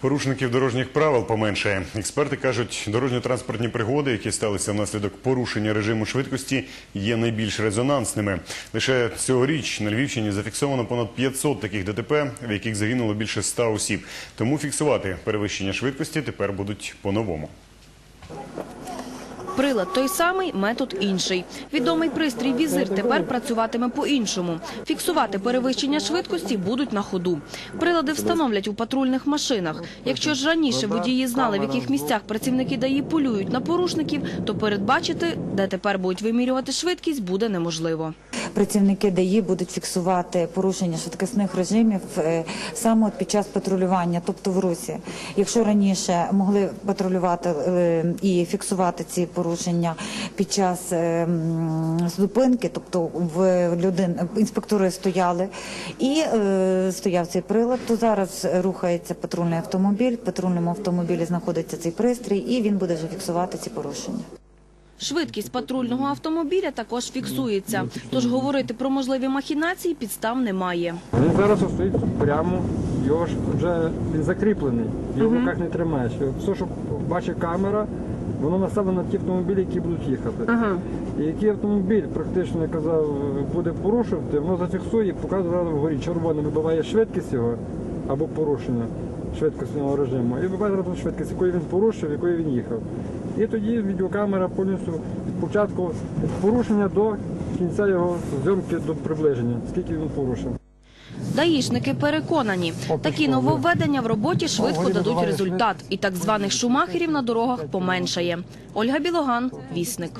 Порушників дорожніх правил поменшає. Експерти кажуть, дорожньо-транспортні пригоди, які сталися внаслідок порушення режиму швидкості, є найбільш резонансними. Лише цьогоріч на Львівщині зафіксовано понад 500 таких ДТП, в яких загинуло більше 100 осіб. Тому фіксувати перевищення швидкості тепер будуть по-новому. Прилад той самий, метод інший. Відомий пристрій «Візир» тепер працюватиме по-іншому. Фіксувати перевищення швидкості будуть на ходу. Прилади встановлять у патрульних машинах. Якщо ж раніше водії знали, в яких місцях працівники ДАІ полюють на порушників, то передбачити, де тепер будуть вимірювати швидкість, буде неможливо. Працівники ДАІ будуть фіксувати порушення швидкісних режимів е, саме під час патрулювання, тобто в русі. Якщо раніше могли патрулювати е, і фіксувати ці порушення під час е, зупинки, тобто в людин інспектори стояли і стояв цей прилад, то зараз рухається патрульний автомобіль. В патрульному автомобілі знаходиться цей пристрій, і він буде вже фіксувати ці порушення. Швидкість патрульного автомобіля також фіксується. Тож говорити про можливі махінації підстав немає. Він зараз стоїть прямо, його ж вже він закріплений, його в руках не тримаєш. Все, що бачить камера, воно наставлено на ті автомобілі, які будуть їхати. І який автомобіль, практично я казав, буде порушувати, воно зафіксує і показує вгорі. Червоно вибиває швидкість його або порушення швидкісного режиму. І вибиває зразу швидкість, якою він порушив, якою він їхав. І тоді відеокамера повністю від початку від порушення до кінця його зйомки до приближення, скільки він порушив. Даїшники переконані, такі нововведення в роботі швидко дадуть результат, і так званих шумахерів на дорогах поменшає. Ольга Білоган, Вісник.